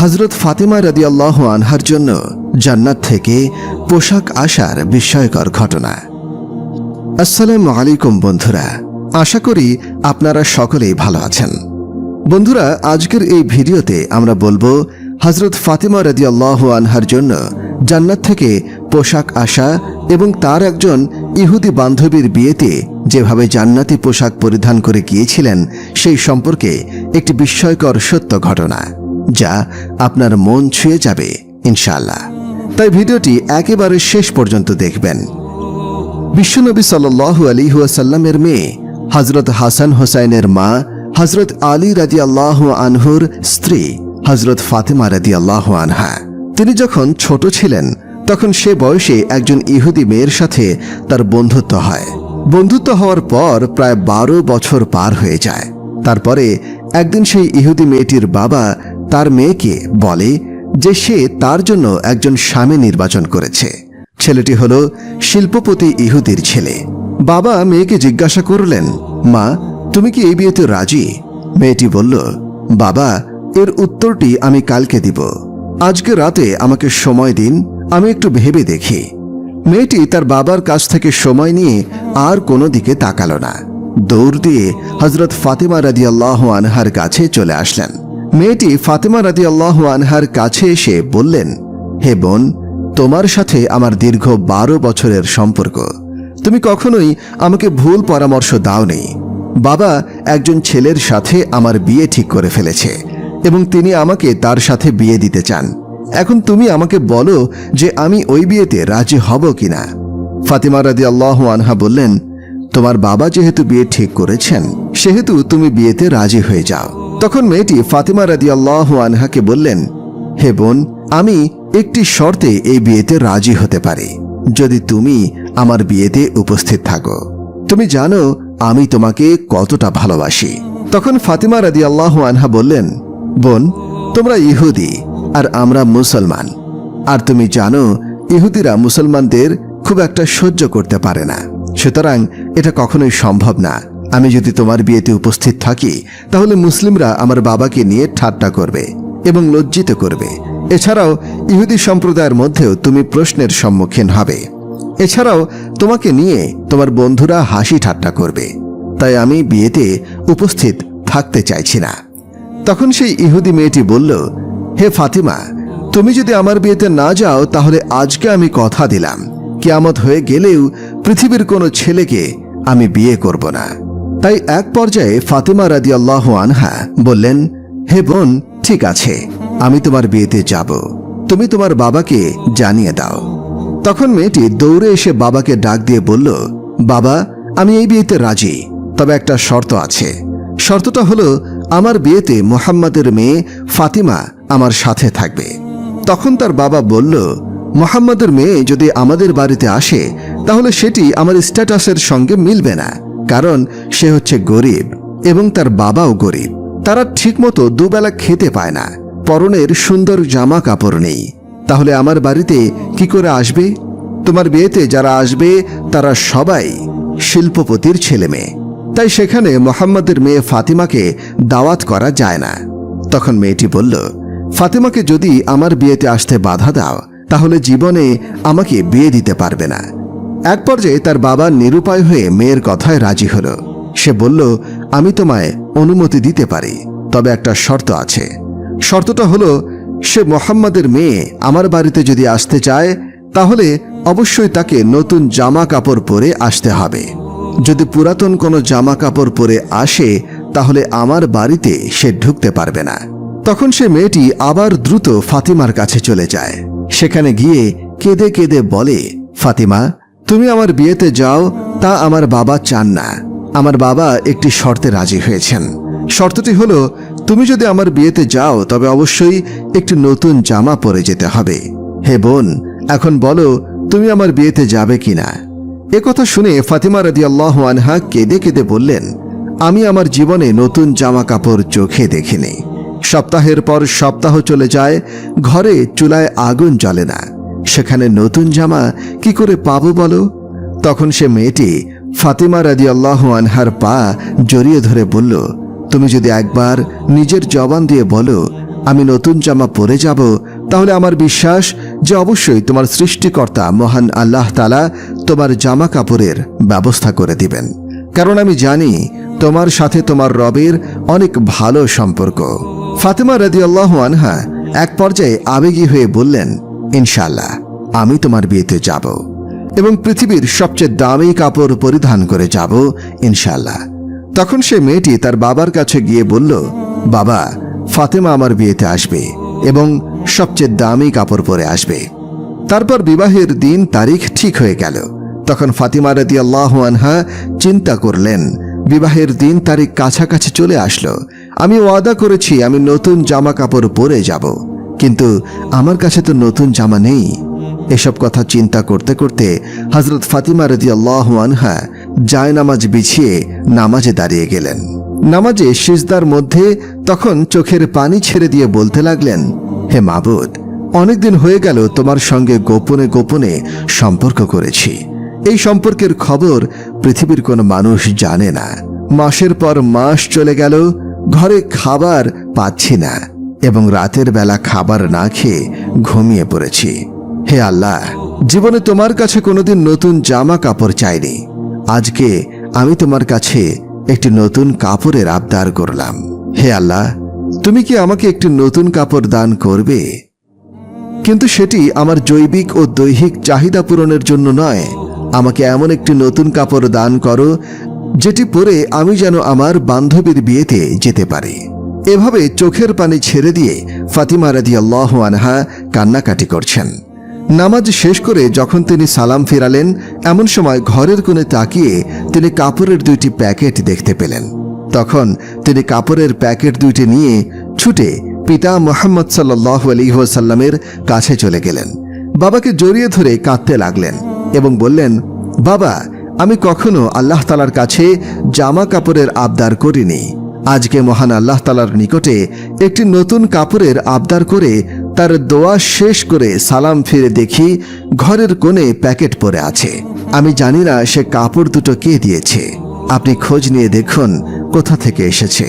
হজরত ফাতেমা রাদিয়াল্লাহ আনহার জন্য জান্নাত থেকে পোশাক আসার বিস্ময়কর ঘটনা। আসসালামু আলাইকুম বন্ধুরা, আশা করি আপনারা সকলেই ভালো আছেন। বন্ধুরা, আজকের এই ভিডিওতে আমরা বলব হজরত ফাতেমা রাদিয়াল্লাহ আনহার জন্য জান্নাত থেকে পোশাক আসা এবং তার একজন ইহুদি বান্ধবীর বিয়েতে যেভাবে জান্নাতি পোশাক পরিধান করে গিয়েছিলেন, সেই সম্পর্কে একটি বিস্ময়কর সত্য ঘটনা। যা আপনার মন ছুঁয়ে যাবে, ইনশাআল্লাহ। তাই ভিডিওটি একেবারে শেষ পর্যন্ত দেখবেন। বিশ্বনবী সাল্লু আলী ওয়াসাল্লামের মেয়ে হজরত হাসান হোসাইনের মা হজরত আলী রাজি আল্লাহ আনহুর স্ত্রী হজরত ফাতেমা রাজি আল্লাহ আনহা। তিনি যখন ছোট ছিলেন, তখন সে বয়সে একজন ইহুদি মেয়ের সাথে তার বন্ধুত্ব হয়। বন্ধুত্ব হওয়ার পর প্রায় বারো বছর পার হয়ে যায়। তারপরে একদিন সেই ইহুদি মেয়েটির বাবা তার মেয়েকে বলে যে সে তার জন্য একজন স্বামী নির্বাচন করেছে। ছেলেটি হল শিল্পপতি ইহুদির ছেলে। বাবা মেয়েকে জিজ্ঞাসা করলেন, মা, তুমি কি এই বিয়েতে রাজি? মেয়েটি বলল, বাবা, এর উত্তরটি আমি কালকে দিব। আজকে রাতে আমাকে সময় দিন, আমি একটু ভেবে দেখি। মেয়েটি তার বাবার কাছ থেকে সময় নিয়ে আর কোনো দিকে তাকালো না। দৌড় দিয়ে হজরত ফাতেমা রাদিয়াল্লাহ আনহার কাছে চলে আসলেন। মেয়েটি ফাতেমা রাদিয়াল্লাহ আনহার কাছে এসে বললেন, হে বোন, তোমার সাথে আমার দীর্ঘ বারো বছরের সম্পর্ক। তুমি কখনোই আমাকে ভুল পরামর্শ দাওনি। বাবা একজন ছেলের সাথে আমার বিয়ে ঠিক করে ফেলেছে এবং তিনি আমাকে তার সাথে বিয়ে দিতে চান। এখন তুমি আমাকে বলো যে আমি ওই বিয়েতে রাজি হব কিনা? ফাতিমা রাদি আল্লাহ আনহা বললেন, তোমার বাবা যেহেতু বিয়ে ঠিক করেছেন, সেহেতু তুমি বিয়েতে রাজি হয়ে যাও। তখন মেয়েটি ফাতিমা রাদি আল্লাহ আনহাকে বললেন, হে বোন, আমি একটি শর্তে এই বিয়েতে রাজি হতে পারি। যদি তুমি আমার বিয়েতে উপস্থিত থাকো। তুমি জানো, আমি তোমাকে কতটা ভালোবাসি। তখন ফাতিমা রাদি আল্লাহ আনহা বললেন, বোন, তোমরা ইহুদি আর আমরা মুসলমান। আর তুমি জানো, ইহুদিরা মুসলমানদের খুব একটা সহ্য করতে পারে না। সুতরাং এটা কখনোই সম্ভব না। আমি যদি তোমার বিয়েতে উপস্থিত থাকি, তাহলে মুসলিমরা আমার বাবাকে নিয়ে ঠাট্টা করবে এবং লজ্জিত করবে। এছাড়াও, ইহুদি সম্প্রদায়ের মধ্যেও তুমি প্রশ্নের সম্মুখীন হবে। এছাড়াও, তোমাকে নিয়ে তোমার বন্ধুরা হাসি ঠাট্টা করবে। তাই আমি বিয়েতে উপস্থিত থাকতে চাইছি না। তখন সেই ইহুদি মেয়েটি বলল, হে ফাতিমা, তুমি যদি আমার বিয়েতে না যাও, তাহলে আজকে আমি কথা দিলাম। কেয়ামত হয়ে গেলেও পৃথিবীর কোনো ছেলেকে আমি বিয়ে করব না। তাই এক পর্যায়ে ফাতিমা রাদিয়াল্লাহ আনহা বললেন, হে বোন, ঠিক আছে, আমি তোমার বিয়েতে যাব। তুমি তোমার বাবাকে জানিয়ে দাও। তখন মেয়েটি দৌড়ে এসে বাবাকে ডাক দিয়ে বলল, বাবা, আমি এই বিয়েতে রাজি, তবে একটা শর্ত আছে। শর্তটা হলো, আমার বিয়েতে মোহাম্মদের মেয়ে ফাতিমা আমার সাথে থাকবে। তখন তার বাবা বলল, মোহাম্মদের মেয়ে যদি আমাদের বাড়িতে আসে, তাহলে সেটি আমার স্ট্যাটাসের সঙ্গে মিলবে না। কারণ সে হচ্ছে গরিব এবং তার বাবাও গরিব। তারা ঠিকমতো দুবেলা খেতে পায় না। পরনের সুন্দর জামা কাপড় নেই। তাহলে আমার বাড়িতে কি করে আসবে? তোমার বিয়েতে যারা আসবে, তারা সবাই শিল্পপতির ছেলে মেয়ে। তাই সেখানে মোহাম্মদের মেয়ে ফাতিমাকে দাওয়াত করা যায় না। তখন মেয়েটি বলল, ফাতিমাকে যদি আমার বিয়েতে আসতে বাধা দাও, তাহলে জীবনে আমাকে বিয়ে দিতে পারবে না। এক পর্যায়ে তার বাবা নিরুপায় হয়ে মেয়ের কথায় রাজি হল। সে বলল, আমি তোমায় অনুমতি দিতে পারি, তবে একটা শর্ত আছে। শর্তটা হলো, সে মোহাম্মদের মেয়ে আমার বাড়িতে যদি আসতে চায়, তাহলে অবশ্যই তাকে নতুন জামা কাপড় পরে আসতে হবে। যদি পুরাতন কোনো জামা কাপড় পরে আসে, তাহলে আমার বাড়িতে সে ঢুকতে পারবে না। তখন সে মেয়েটি আবার দ্রুত ফাতিমার কাছে চলে যায়। সেখানে গিয়ে কেঁদে কেঁদে বলে, ফাতিমা তুমি আমার বিয়েতে যাও, তা আমার বাবা চান না। আমার বাবা একটি শর্তে রাজি হয়েছেন। শর্তটি হলো, তুমি যদি আমার বিয়েতে যাও, তবে অবশ্যই একটি নতুন জামা পরে যেতে হবে। হে বোন, এখন বলো, তুমি আমার বিয়েতে যাবে কি কিনা কথা শুনে ফাতিমা রাদি আল্লাহ আনহা কেঁদে কেঁদে বললেন, আমি আমার জীবনে নতুন জামা কাপড় চোখে দেখিনি। সপ্তাহের পর সপ্তাহ চলে যায়, ঘরে চুলায় আগুন জ্বলে না। সেখানে নতুন জামা কি করে পাবো বলো? তখন সে মেয়েটি ফাতিমা রাদি আল্লাহ আনহার পা জড়িয়ে ধরে বলল, তুমি যদি একবার নিজের জবান দিয়ে বলো, আমি নতুন জামা পরে যাব, তাহলে আমার বিশ্বাস যে অবশ্যই তোমার সৃষ্টিকর্তা মহান আল্লাহ তালা তোমার জামা কাপড়ের ব্যবস্থা করে দিবেন। কারণ আমি জানি তোমার সাথে তোমার রবের অনেক ভালো সম্পর্ক। ফাতেমা রাজি আল্লাহ আনহা এক পর্যায়ে আবেগী হয়ে বললেন ইনশাল্লাহ আমি তোমার বিয়েতে যাব এবং পৃথিবীর সবচেয়ে দামি কাপড় পরিধান করে যাব ইনশাল্লাহ তখন সে মেয়েটি তার বাবার কাছে গিয়ে বলল, বাবা, ফাতেমা আমার বিয়েতে আসবে এবং সবচেয়ে দামি কাপড় পরে আসবে। তারপর বিবাহের দিন তারিখ ঠিক হয়ে গেল। তখন ফাতিমা রাদি আল্লাহ আনহা চিন্তা করলেন, বিবাহের দিন তারিখ কাছাকাছি চলে আসলো। আমি ওয়াদা করেছি আমি নতুন জামা কাপড় পরে যাব। কিন্তু আমার কাছে তো নতুন জামা নেই। এসব কথা চিন্তা করতে করতে হজরত ফাতিমা রদি আনহা জায় নামাজ বিছিয়ে নামাজে দাঁড়িয়ে গেলেন। নামাজে সিজদার মধ্যে তখন চোখের পানি ছেড়ে দিয়ে বলতে লাগলেন, হে মাবুদ, অনেকদিন হয়ে গেল তোমার সঙ্গে গোপনে গোপনে সম্পর্ক করেছি। এই সম্পর্কের খবর পৃথিবীর কোনো মানুষ জানে না। মাসের পর মাস চলে গেল, ঘরে খাবার পাচ্ছি না। এবং রাতের বেলা খাবার না খেয়ে ঘুমিয়ে পড়েছি। হে আল্লাহ, জীবনে তোমার কাছে কোনোদিন নতুন জামা কাপড় চাইনি। আজকে আমি তোমার কাছে একটি নতুন কাপড়ের আবদার করলাম। হে আল্লাহ, তুমি কি আমাকে একটি নতুন কাপড় দান করবে? কিন্তু সেটি আমার জৈবিক ও দৈহিক চাহিদা পূরণের জন্য নয়। আমাকে এমন একটি নতুন কাপড় দান করো, যেটি পরে আমি যেন আমার বান্ধবীর বিয়েতে যেতে পারি। এভাবে চোখের পানি ছেড়ে দিয়ে ফাতিমা রাদি আল্লাহ আনহা কান্নাকাটি করছেন। নামাজ শেষ করে যখন তিনি সালাম ফিরালেন, এমন সময় ঘরের কোণে তাকিয়ে তিনি কাপড়ের দুইটি প্যাকেট দেখতে পেলেন। তখন তিনি কাপড়ের প্যাকেট দুইটি নিয়ে ছুটে পিতা মোহাম্মদ সাল্লাহ আলিহাসাল্লামের কাছে চলে গেলেন। বাবাকে জড়িয়ে ধরে কাঁদতে লাগলেন এবং বললেন, বাবা, আমি কখনো আল্লাহ তালার কাছে জামা কাপড়ের আবদার করিনি। আজকে মহান আল্লাহ তালার নিকটে একটি নতুন কাপড়ের আবদার করে তার দোয়া শেষ করে সালাম ফিরে দেখি ঘরের কোণে প্যাকেট পরে আছে। আমি জানি না সে কাপড় দুটো কে দিয়েছে। আপনি খোঁজ নিয়ে দেখুন কোথা থেকে এসেছে।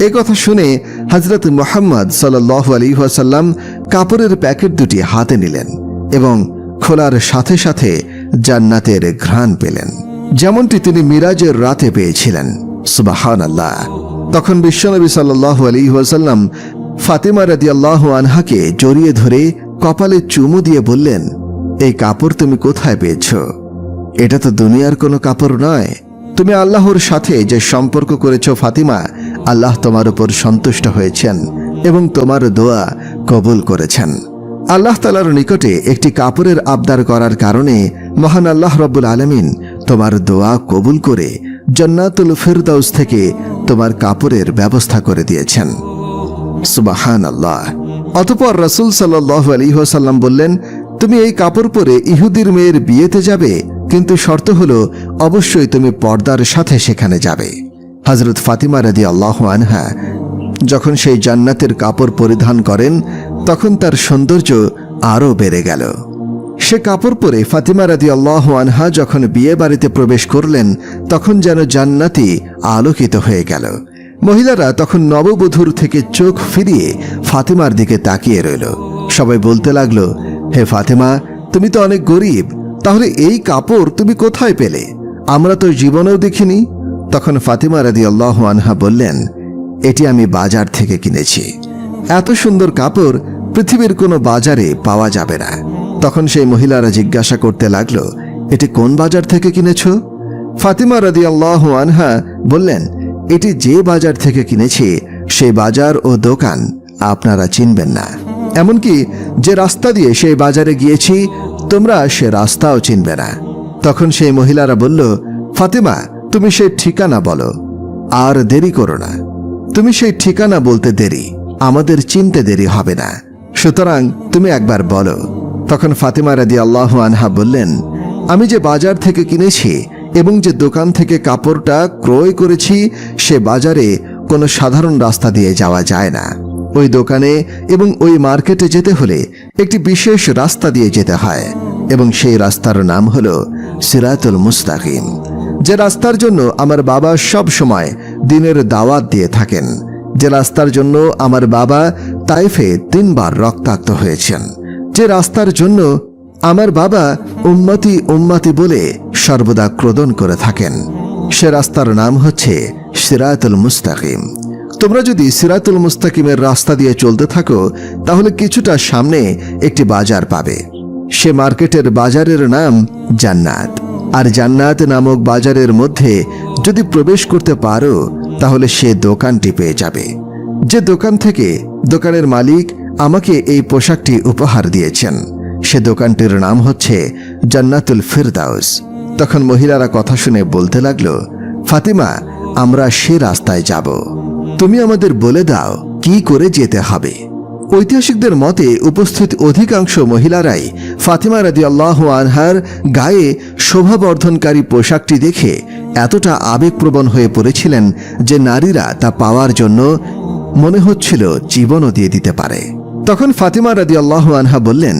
এ কথা শুনে হজরত মোহাম্মদ সাল্লাহ আলী ওয়াসাল্লাম কাপড়ের প্যাকেট দুটি হাতে নিলেন এবং খোলার সাথে সাথে জান্নাতের ঘ্রাণ পেলেন। যেমনটি তিনি মিরাজের রাতে পেয়েছিলেন। সুবাহান আল্লাহ তখন বিশ্বনবী সাল্লাহ আলী ওয়াসাল্লাম ফাতেমা রাদি আল্লাহ আনহাকে জড়িয়ে ধরে কপালে চুমু দিয়ে বললেন, এই কাপড় তুমি কোথায় পেয়েছ? এটা তো দুনিয়ার কোনো কাপড় নয়। তুমি আল্লাহর সাথে যে সম্পর্ক করেছ, ফাতিমা, আল্লাহ তোমার উপর সন্তুষ্ট হয়েছেন এবং তোমার দোয়া কবুল করেছেন। আল্লাহ তালার নিকটে একটি কাপড়ের আবদার করার কারণে মহান আল্লাহ রব্বুল আলমিন তোমার দোয়া কবুল করে জন্নাতুল ফিরদাউস থেকে তোমার কাপড়ের ব্যবস্থা করে দিয়েছেন। সুবাহান আল্লাহ অতপর রসুল সাল্লাহ আলিহাসাল্লাম বললেন, তুমি এই কাপড় পরে ইহুদির মেয়ের বিয়েতে যাবে, কিন্তু শর্ত হলো, অবশ্যই তুমি পর্দার সাথে সেখানে যাবে। হজরত ফাতিমা রাদি আল্লাহ আনহা যখন সেই জান্নাতের কাপড় পরিধান করেন, তখন তার সৌন্দর্য আরও বেড়ে গেল। সে কাপড় পরে ফাতিমা রাদি আল্লাহ আনহা যখন বিয়ে বাড়িতে প্রবেশ করলেন, তখন যেন জান্নাতি আলোকিত হয়ে গেল। মহিলারা তখন নববধূর থেকে চোখ ফিরিয়ে ফাতিমার দিকে তাকিয়ে রইল। সবাই বলতে লাগল, হে ফাতেমা, তুমি তো অনেক গরিব, তাহলে এই কাপড় তুমি কোথায় পেলে? আমরা তো জীবনেও দেখিনি। তখন ফাতিমা রাদি আল্লাহ আনহা বললেন, এটি আমি বাজার থেকে কিনেছি। এত সুন্দর কাপড় পৃথিবীর কোনো বাজারে পাওয়া যাবে না। তখন সেই মহিলারা জিজ্ঞাসা করতে লাগল, এটি কোন বাজার থেকে কিনেছ? ফাতিমা রাদি আল্লাহ আনহা বললেন, এটি যে বাজার থেকে কিনেছি সেই বাজার ও দোকান আপনারা চিনবেন না। এমনকি যে রাস্তা দিয়ে সেই বাজারে গিয়েছি, তোমরা সে রাস্তাও চিনবে না। তখন সেই মহিলারা বলল, ফাতেমা, তুমি সেই ঠিকানা বলো, আর দেরি করো না। তুমি সেই ঠিকানা বলতে দেরি, আমাদের চিনতে দেরি হবে না। সুতরাং তুমি একবার বলো। তখন ফাতেমা রাদি আল্লাহ আনহা বললেন, আমি যে বাজার থেকে কিনেছি এবং যে দোকান থেকে কাপড়টা ক্রয় করেছি, সে বাজারে কোনো সাধারণ রাস্তা দিয়ে যাওয়া যায় না। ওই দোকানে এবং ওই মার্কেটে যেতে হলে একটি বিশেষ রাস্তা দিয়ে যেতে হয় এবং সেই রাস্তার নাম হল সিরাতুল মুস্তাকিম, যে রাস্তার জন্য আমার বাবা সব সময় দিনের দাওয়াত দিয়ে থাকেন, যে রাস্তার জন্য আমার বাবা তাইফে তিনবার রক্তাক্ত হয়েছেন। যে রাস্তার জন্য আমার বাবা উম্মতি উম্মতি বলে সর্বদা ক্রোদন করে থাকেন, সে রাস্তার নাম হচ্ছে সিরাতুল মুস্তাকিম। তোমরা যদি সিরাতুল মুস্তাকিমের রাস্তা দিয়ে চলতে থাকো, তাহলে কিছুটা সামনে একটি বাজার পাবে। সে মার্কেটের বাজারের নাম জান্নাত। আর জান্নাত নামক বাজারের মধ্যে যদি প্রবেশ করতে পারো, তাহলে সে দোকানটি পেয়ে যাবে। যে দোকান থেকে দোকানের মালিক আমাকে এই পোশাকটি উপহার দিয়েছেন, সে দোকানটির নাম হচ্ছে জান্নাতুল ফিরদাউস। তখন মহিলারা কথা শুনে বলতে লাগল, ফাতিমা, আমরা সে রাস্তায় যাব। তুমি আমাদের বলে দাও, কি করে যেতে হবে? ঐতিহাসিকদের মতে, উপস্থিত অধিকাংশ মহিলারাই ফাতিমা রাদি আল্লাহ আনহার গায়ে শোভাবর্ধনকারী পোশাকটি দেখে এতটা আবেগপ্রবণ হয়ে পড়েছিলেন যে নারীরা তা পাওয়ার জন্য মনে হচ্ছিল জীবনও দিয়ে দিতে পারে। তখন ফাতিমা রাদি আল্লাহ আনহা বললেন,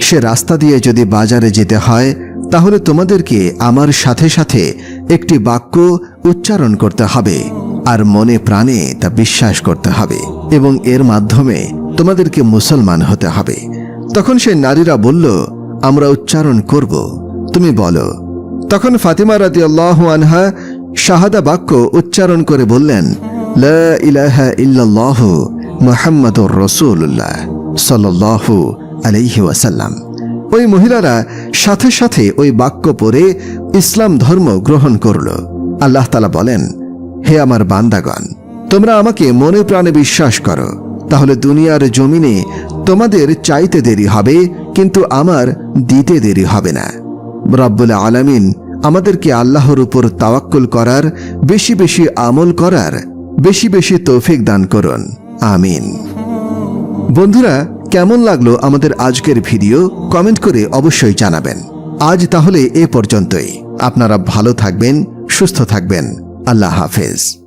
সে রাস্তা দিয়ে যদি বাজারে যেতে হয়, তাহলে তোমাদেরকে আমার সাথে সাথে একটি বাক্য উচ্চারণ করতে হবে আর মনে প্রাণে তা বিশ্বাস করতে হবে এবং এর মাধ্যমে তোমাদেরকে মুসলমান হতে হবে। তখন সে নারীরা বলল, আমরা উচ্চারণ করব। তুমি বলো। তখন ফাতিমা রাদি আল্লাহ আনহা শাহাদা বাক্য উচ্চারণ করে বললেন ওয়াসাল্লাম। ওই মহিলারা সাথে সাথে ওই বাক্য পড়ে ইসলাম ধর্ম গ্রহণ করল। আল্লাহ তালা বলেন, হে আমার বান্দাগণ, তোমরা আমাকে মনে প্রাণে বিশ্বাস করো। তাহলে দুনিয়ার জমিনে তোমাদের চাইতে দেরি হবে, কিন্তু আমার দিতে দেরি হবে না। রব্বুল আলামিন আমাদেরকে আল্লাহর উপর তাওয়াক্কুল করার, বেশি বেশি আমল করার বেশি বেশি তৌফিক দান করুন। আমিন। বন্ধুরা, কেমন লাগল আমাদের আজকের ভিডিও? কমেন্ট করে অবশ্যই জানাবেন। আজ তাহলে এ পর্যন্তই। আপনারা ভালো থাকবেন, সুস্থ থাকবেন। আল্লাহ হাফেজ।